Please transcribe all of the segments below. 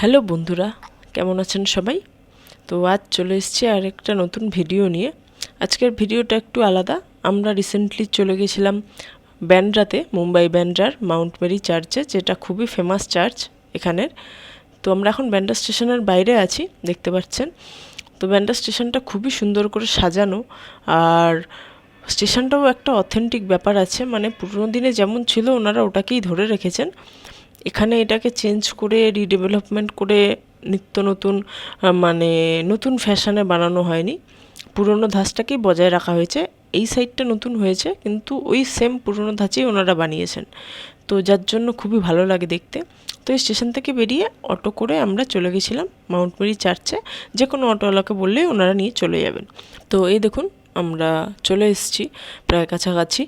Hello বন্ধুরা, কেমন আছেন সবাই? তো আজ চলে এসেছি আর একটা নতুন ভিডিও নিয়ে। আজকের ভিডিওটা একটু আলাদা। আমরা রিসেন্টলি চলে গেছিলাম ব্যান্ড্রাতে মুম্বাই ব্যান্ড্রার মাউন্ট মেরি চার্চে, যেটা খুবই ফেমাস চার্চ এখানের। তো আমরা এখন ব্যান্ড্রা স্টেশনের বাইরে আছি, দেখতে পাচ্ছেন। তো ব্যান্ড্রা স্টেশনটা খুবই সুন্দর করে সাজানো। আর স্টেশনটাও একটা অথেন্টিক ব্যাপার আছে মানে পুরোনো দিনে যেমন ছিল, ওনারা ওটাকেই ধরে রেখেছেন। এখানে এটাকে চেঞ্জ করে রিডেভেলপমেন্ট করে নিত্য নতুন মানে নতুন ফ্যাশনে বানানো হয়নি। পুরনো ধাঁচটাকেই বজায় রাখা হয়েছে। এই সাইডটা নতুন হয়েছে, কিন্তু ওই সেম পুরনো ধাঁচেই ওনারা বানিয়েছেন। তো যার জন্য খুবই ভালো লাগে দেখতে। তো এই স্টেশন থেকে বেরিয়ে অটো করে আমরা চলে গেছিলাম মাউন্ট মেরি চার্চে যে কোনো অটোওয়ালাকে বললেই ওনারা নিয়ে চলে যাবেন। তো এই দেখুন, আমরা চলে এসেছি, প্রায় কাছাকাছি।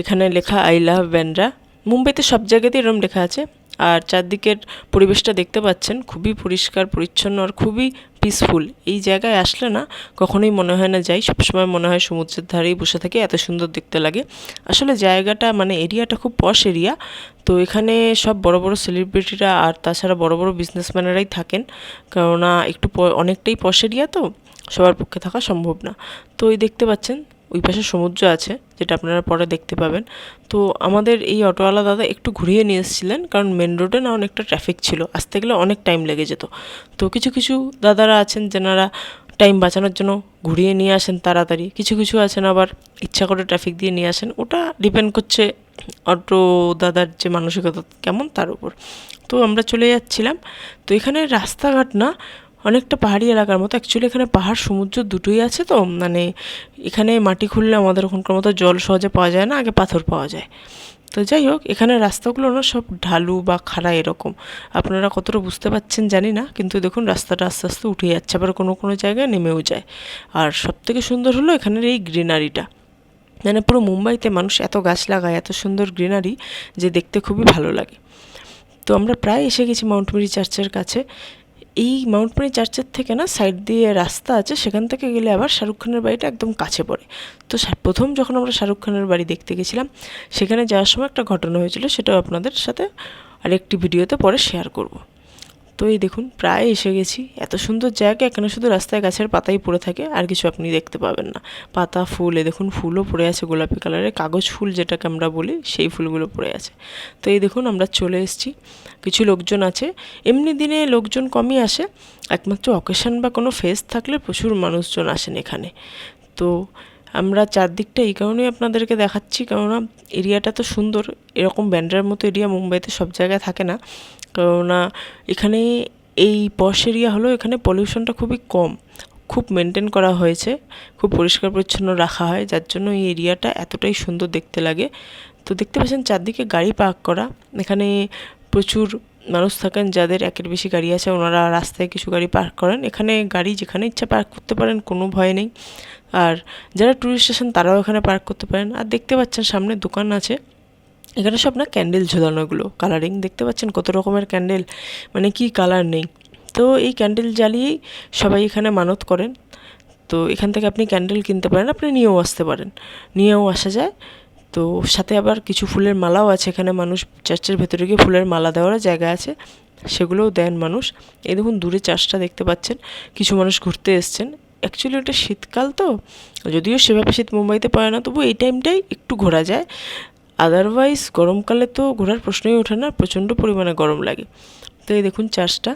এখানে লেখা আই লাভ ব্যান্ড্রা মুম্বাইতে সব জায়গাতেই এরম লেখা আছে। আর চারদিকের পরিবেশটা দেখতে পাচ্ছেন, খুবই পরিষ্কার, পরিচ্ছন্ন আর খুবই পিসফুল এই জায়গায় আসলে না, কখনোই মনে হয় না যাই, সবসময় মনে হয় সমুদ্রের ধারেই বসে থেকে, এত সুন্দর দেখতে লাগে। আসলে জায়গাটা মানে এরিয়াটা খুব পশ এরিয়া তো এখানে সব বড় বড় সেলিব্রিটিরা আর তাছাড়া বড় বড় বিজনেসম্যানেরাই থাকেন। কেননা একটু অনেকটাই পশ এরিয়া তো, সবার পক্ষে থাকা সম্ভব না। তো এই দেখতে পাচ্ছেন ওই পাশে সমুদ্র আছে, যেটা আপনারা পরে দেখতে পাবেন। তো আমাদের এই অটোওয়ালা দাদা একটু ঘুরিয়ে নিয়ে এসেছিলেন, কারণ মেন রোডে না অনেকটা ট্রাফিক ছিল। আসতে গেলে অনেক টাইম লেগে যেত। তো কিছু কিছু দাদারা আছেন যেনারা টাইম বাঁচানোর জন্য ঘুরিয়ে নিয়ে আসেন তাড়াতাড়ি। কিছু কিছু আছেন আবার ইচ্ছা করে ট্রাফিক দিয়ে নিয়ে আসেন। ওটা ডিপেন্ড করছে অটো দাদার যে মানসিকতা কেমন তার উপর। তো আমরা চলে যাচ্ছিলাম। তো এখানে রাস্তাঘাট না অনেকটা পাহাড়ি এলাকার মতো। অ্যাকচুয়ালি এখানে পাহাড়, সমুদ্র দুটোই আছে তো মানে এখানে মাটি খুললে আমাদের ওখানকার মতো জল সহজে পাওয়া যায় না, আগে পাথর পাওয়া যায়। তো যাই হোক, এখানে রাস্তাগুলো না সব ঢালু বা খাড়া এরকম। আপনারা কতটা বুঝতে পারছেন জানি না, কিন্তু দেখুন রাস্তাটা আস্তে আস্তে উঠে যাচ্ছে, আবার কোনো কোনো জায়গায় নেমেও যায়। আর সবথেকে সুন্দর হলো এখানের এই গ্রিনারিটা। মানে পুরো মুম্বাইতে মানুষ এত গাছ লাগায়, এত সুন্দর গ্রিনারি যে দেখতে খুবই ভালো লাগে। তো আমরা প্রায় এসে গেছি মাউন্ট মেরি চার্চের কাছে। এই মাউন্ট মেরি চার্চের থেকে না সাইড দিয়ে রাস্তা আছে, সেখান থেকে গেলে আবার শাহরুখ খানের বাড়িটা একদম কাছে পড়ে। তো প্রথম যখন আমরা শাহরুখ খানের বাড়ি দেখতে গেছিলাম, সেখানে যাওয়ার সময় একটা ঘটনা হয়েছিল, সেটাও আপনাদের সাথে আরেকটি ভিডিওতে পরে শেয়ার করব। তো এই দেখুন, প্রায় এসে গেছি। এত সুন্দর জায়গা এখানে শুধু রাস্তায় গাছের পাতাই পড়ে থাকে, আর কিছু আপনি দেখতে পাবেন না। পাতা, ফুল, এ দেখুন, ফুলও পড়ে আছে, গোলাপি কালারের। কাগজ ফুল যেটাকে আমরা বলি, সেই ফুলগুলো পড়ে আছে। তো এই দেখুন, আমরা চলে এসেছি। কিছু লোকজন আছে। এমনি দিনে লোকজন কমই আসে। একমাত্র অকেশন বা কোনো ফেস থাকলে প্রচুর মানুষজন আসেন এখানে। তো আমরা চারদিকটা এই কারণেই আপনাদেরকে দেখাচ্ছি, কেননা এরিয়াটা তো সুন্দর। এরকম ব্যান্ডার মতো এরিয়া মুম্বাইতে সব জায়গায় থাকে না। কেননা এখানে এই পশ এরিয়া হলো এখানে পলিউশনটা খুবই কম। খুব মেনটেন করা হয়েছে, খুব পরিষ্কার পরিচ্ছন্ন রাখা হয়, যার জন্য এই এরিয়াটা এতটাই সুন্দর দেখতে লাগে। তো দেখতে পাচ্ছেন চারদিকে গাড়ি পার্ক করা। এখানে প্রচুর মানুষ থাকেন যাদের একের বেশি গাড়ি আছে, ওনারা রাস্তায় কিছু গাড়ি পার্ক করেন। এখানে গাড়ি যেখানে ইচ্ছা পার্ক করতে পারেন, কোনো ভয় নেই। আর যারা টুরিস্ট আসেন তারাও এখানে পার্ক করতে পারেন। আর দেখতে পাচ্ছেন সামনে দোকান আছে। এখানে সব না ক্যান্ডেল ঝোলানো এগুলো কালারিং দেখতে পাচ্ছেন কত রকমের ক্যান্ডেল মানে কি কালার নেই। তো এই ক্যান্ডেল জ্বালিয়েই সবাই এখানে মানত করেন। তো এখান থেকে আপনি ক্যান্ডেল কিনতে পারেন, আপনি নিয়েও আসতে পারেন। নিয়েও আসা যায়। তো সাথে আবার কিছু ফুলের মালাও আছে এখানে মানুষ চার্চের ভেতরে গিয়ে ফুলের মালা দেওয়ার জায়গা আছে। সেগুলোও দেন মানুষ। এই দেখুন দূরে চার্চটা দেখতে পাচ্ছেন। কিছু মানুষ ঘুরতে এসছেন। অ্যাকচুয়ালি ওটা শীতকাল তো, যদিও সেভাবে শীত মুম্বাইতে পড়ে না তবু এই টাইমটাই একটু ঘোরা যায়। আদারওয়াইজ গরমকালে তো ঘোরার প্রশ্নই ওঠে না, প্রচণ্ড পরিমাণে গরম লাগে। তো এই দেখুন চার্চটা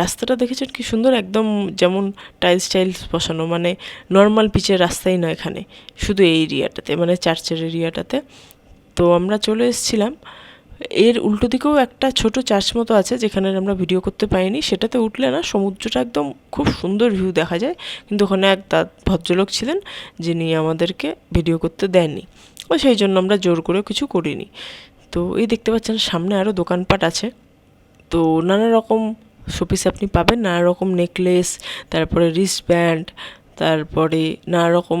রাস্তাটা দেখেছেন কি সুন্দর, একদম যেমন টাইলস টাইলস বসানো মানে নর্মাল পিচের রাস্তাই না এখানে, শুধু এই এরিয়াটাতে মানে চার্চের এরিয়াটাতে তো আমরা চলে এসেছিলাম এর উল্টো দিকেও একটা ছোট চার্চ মতো আছে যেখানে আমরা ভিডিও করতে পারিনি। সেটাতে উঠলে না সমুদ্রটা একদম খুব সুন্দর ভিউ দেখা যায়। কিন্তু ওখানে এক ভদ্রলোক ছিলেন যিনি আমাদেরকে ভিডিও করতে দেননি। ও সেই জন্য আমরা জোর করে কিছু করিনি। তো এই দেখতে পাচ্ছেন সামনে আরও দোকানপাট আছে। তো নানা রকম শোপিস আপনি পাবেন, নানা রকম নেকলেস তারপরে রিস্ট ব্যান্ড তারপরে নানা রকম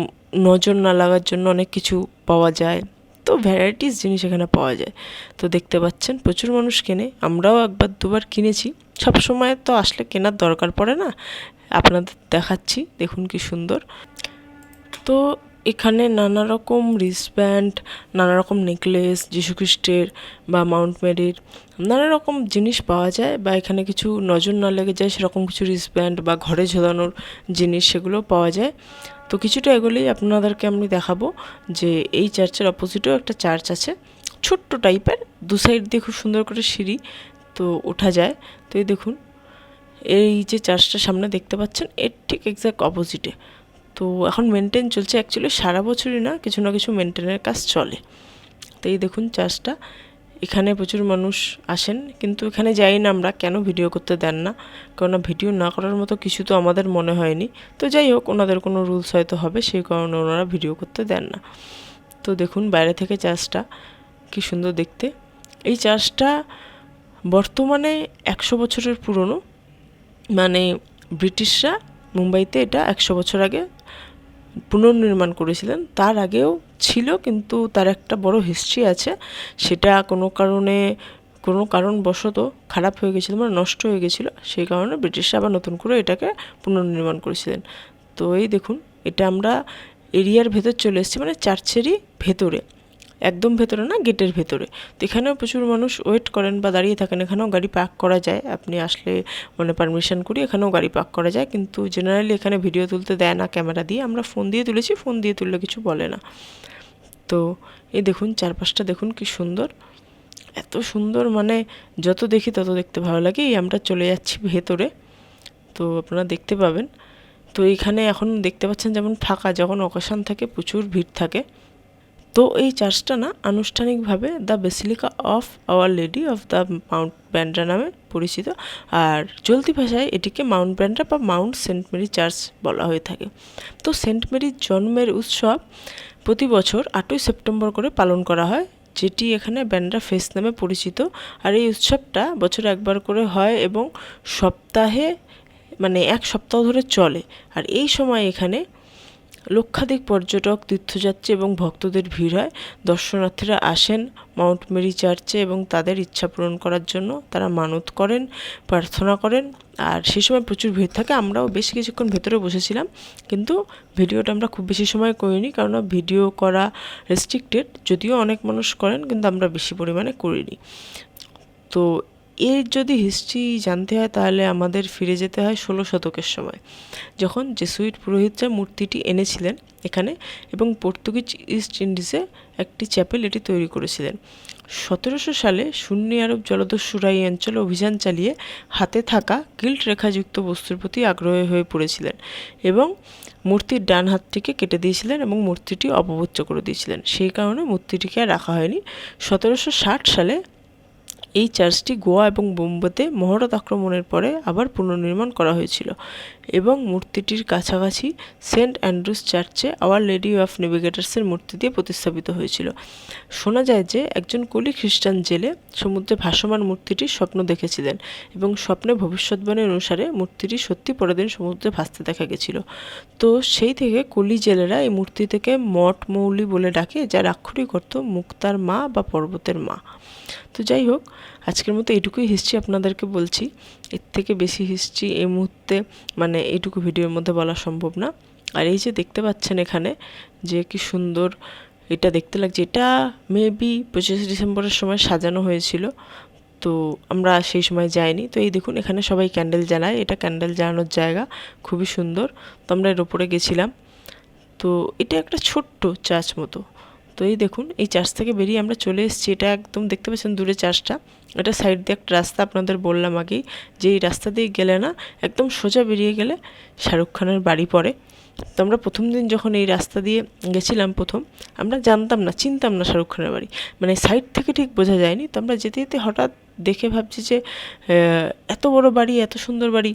নজর না লাগার জন্য অনেক কিছু পাওয়া যায়। ভ্যারাইটিস জিনিস এখানে পাওয়া যায়। তো দেখতে পাচ্ছেন, প্রচুর মানুষ কেনে। আমরাও একবার দুবার কিনেছি। সব সময় তো আসলে কেনার দরকার পড়ে না। আপনাদের দেখাচ্ছি, দেখুন কি সুন্দর। তো এখানে নানা রকম রিসব্যান্ড নানা রকম নেকলেস যীশুখ্রিস্টের বা মাউন্ট মেরির নানা রকম জিনিস পাওয়া যায় বা এখানে কিছু নজর না লেগে যায়, সেরকম কিছু রিসব্যান্ড বা ঘরে ঝোলানোর জিনিস সেগুলো পাওয়া যায়। তো কিছুটা এগুলোই আপনাদেরকে আমি দেখাবো যে এই চার্চের অপোজিটেও একটা চার্চ আছে, ছোট্ট টাইপের, দু সাইড দিয়ে খুব সুন্দর করে সিঁড়ি তো ওঠা যায়। তো এই দেখুন, এই যে চার্চটা সামনে দেখতে পাচ্ছেন, এর ঠিক এক্স্যাক্ট অপোজিটে তো এখন মেনটেন চলছে অ্যাকচুয়ালি সারা বছরই না, কিছু না কিছু মেনটেনের কাজ চলে। তো এই দেখুন চার্চটা এখানে প্রচুর মানুষ আসেন, কিন্তু এখানে যাই না আমরা, কেন ভিডিও করতে দেন না? কেননা ভিডিও না করার মতো কিছু তো আমাদের মনে হয়নি। তো যাই হোক, ওনাদের কোনো রুলস হয়তো হবে, সেই কারণে ওনারা ভিডিও করতে দেন না। তো দেখুন বাইরে থেকে চার্চটা কি সুন্দর দেখতে। এই চার্চটা বর্তমানে একশো বছরের পুরনো মানে ব্রিটিশরা মুম্বাইতে এটা একশো বছর আগে পুনর্নির্মাণ করেছিলেন। তার আগেও ছিল, কিন্তু তার একটা বড় হিস্ট্রি আছে। সেটা কোনো কারণে, কোনো কারণবশত খারাপ হয়ে গেছিল মানে নষ্ট হয়ে গেছিল। সেই কারণে ব্রিটিশরা আবার নতুন করে এটাকে পুনর্নির্মাণ করেছিলেন। তো এই দেখুন, এটা আমরা এরিয়ার ভেতর চলে এসেছি মানে চার্চেরই ভেতরে। একদম ভেতরে না, গেটের ভেতরে। তো এখানেও প্রচুর মানুষ ওয়েট করেন বা দাঁড়িয়ে থাকেন। এখানেও গাড়ি পার্ক করা যায়। আপনি আসলে মানে পারমিশন করি এখানেও গাড়ি পার্ক করা যায়। কিন্তু জেনারেলি এখানে ভিডিও তুলতে দেয় না ক্যামেরা দিয়ে। আমরা ফোন দিয়ে তুলেছি ফোন দিয়ে তুললে কিছু বলে না। তো এই দেখুন, চারপাশটা দেখুন কি সুন্দর। এত সুন্দর মানে যত দেখি তত দেখতে ভালো লাগে। এই আমরা চলে যাচ্ছি ভেতরে। তো আপনারা দেখতে পাবেন। তো এখানে এখন দেখতে পাচ্ছেন যেমন ফাঁকা, যখন অকেশান থাকে প্রচুর ভিড় থাকে। তো এই চার্চটা না আনুষ্ঠানিকভাবে the basilica of our lady of the mount Bandra নামে পরিচিত। আর চলতি ভাষায় এটিকে মাউন্ট ব্যান্ড্রা বা মাউন্ট সেন্ট মেরি চার্চ বলা হয়ে থাকে। তো সেন্ট মেরির জন্মের উৎসব প্রতি বছর আটই সেপ্টেম্বর করে পালন করা হয়, যেটি এখানে ব্যান্ড্রা ফেস নামে পরিচিত। আর এই উৎসবটা বছরে একবার করে হয় এবং সপ্তাহে মানে এক সপ্তাহ ধরে চলে। আর এই সময় এখানে লক্ষাধিক পর্যটক, তীর্থযাত্রী এবং ভক্তদের ভিড় হয়। দর্শনার্থীরা আসেন মাউন্ট মেরি চার্চে এবং তাদের ইচ্ছা পূরণ করার জন্য তারা মানত করেন, প্রার্থনা করেন। আর সেই সময় প্রচুর ভিড় থাকে। আমরাও বেশ কিছুক্ষণ ভেতরে বসেছিলাম। কিন্তু ভিডিওটা আমরা খুব বেশি সময় করিনি কারণ ভিডিও করা রেস্ট্রিক্টেড যদিও অনেক মানুষ করেন, কিন্তু আমরা বেশি পরিমাণে করিনি। তো এর যদি হিস্ট্রি জানতে হয়, তাহলে আমাদের ফিরে যেতে হয় ষোলো শতকের সময়। যখন জেসুইট পুরোহিতরা মূর্তিটি এনেছিলেন এখানে এবং পর্তুগিজ ইস্ট ইন্ডিজে একটি চ্যাপেল এটি তৈরি করেছিলেন। সতেরোশো সালে শূন্য আরব জলদস্যুরা এই অঞ্চলে অভিযান চালিয়ে হাতে থাকা গিল্ট রেখাযুক্ত বস্তুর প্রতি আগ্রহী হয়ে পড়েছিলেন এবং মূর্তির ডান হাতটিকে কেটে দিয়েছিলেন এবং মূর্তিটি অপবিত্র করে দিয়েছিলেন। সেই কারণে মূর্তিটিকে আর রাখা হয়নি। সতেরোশো ষাট সালে এই চার্চটি গোয়া এবং বোম্বেতে মহরত আক্রমণের পরে আবার পুনর্নির্মাণ করা হয়েছিল এবং মূর্তিটির কাছাকাছি সেন্ট অ্যান্ড্রুস চার্চে আওয়ার লেডি অফ নেভিগেটার্সের মূর্তি দিয়ে প্রতিস্থাপিত হয়েছিল। শোনা যায় যে একজন কলি খ্রিস্টান জেলে সমুদ্রে ভাসমান মূর্তিটির স্বপ্ন দেখেছিলেন এবং স্বপ্নে ভবিষ্যৎবাণী অনুসারে মূর্তিটি সত্যি পরের দিন সমুদ্রে ভাসতে দেখা গেছিল। তো সেই থেকে কলি জেলেরা এই মূর্তি থেকে মঠ মৌলি বলে ডাকে যার আক্ষরিক অর্থ মুক্তার মা বা পর্বতের মা। তো যাই হোক আজকের মতো এটুকুই হিস্ট্রি আপনাদেরকে বলছি। এর থেকে বেশি হিস্ট্রি এই মুহূর্তে মানে এইটুকু ভিডিওর মধ্যে বলা সম্ভব না। আর এই যে দেখতে পাচ্ছেন এখানে যে কি সুন্দর এটা দেখতে লাগছে। এটা মেবি পঁচিশে ডিসেম্বরের সময় সাজানো হয়েছিল। তো আমরা সেই সময় যাইনি। তো এই দেখুন এখানে সবাই ক্যান্ডেল জ্বালায়। এটা ক্যান্ডেল জ্বালানোর জায়গা। খুবই সুন্দর। তো আমরা এর ওপরে গেছিলাম। তো এটা একটা ছোট্ট চার্চ মতো। তো এই দেখুন, এই চার্চ থেকে বেরিয়ে আমরা চলে এসেছি। এটা একদম দেখতে পাচ্ছেন দূরে চার্চটা এটা সাইড দিয়ে একটা রাস্তা আপনাদের বললাম আগেই যে এই রাস্তা দিয়ে গেলে না একদম সোজা বেরিয়ে গেলে শাহরুখ খানের বাড়ি পড়ে। তো আমরা প্রথম দিন যখন এই রাস্তা দিয়ে গেছিলাম প্রথম, আমরা জানতাম না, চিনতাম না শাহরুখ খানের বাড়ি। মানে সাইড থেকে ঠিক বোঝা যায়নি। তো আমরা যেতে যেতে হঠাৎ দেখে ভাবছি যে এত বড় বাড়ি, এত সুন্দর বাড়ি,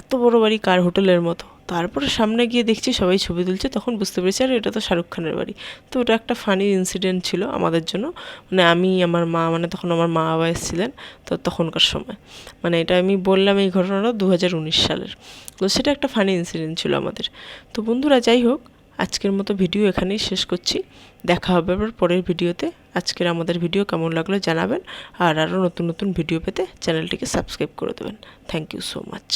এত বড় বাড়ি কার হোটেলের মতো? তারপরে সামনে গিয়ে দেখছি সবাই ছবি তুলছে, তখন বুঝতে পেরেছি, আর এটা তো শাহরুখ খানের বাড়ি। তো ওটা একটা ফানি ইনসিডেন্ট ছিল আমাদের জন্য। মানে আমি, আমার মা মানে তখন আমার মা বাবা এসেছিলেন, তো তখনকার সময়। মানে এটা আমি বললাম এই ঘটনাটা দু হাজার উনিশ সালের। তো সেটা একটা ফানি ইনসিডেন্ট ছিল আমাদের। তো বন্ধুরা, যাই হোক আজকের মতো ভিডিও এখানেই শেষ করছি। দেখা হবে আবার পরের ভিডিওতে। আজকের আমাদের ভিডিও কেমন লাগল জানাবেন। আর আরও নতুন নতুন ভিডিও পেতে চ্যানেলটিকে সাবস্ক্রাইব করে দেবেন। Thank you so much.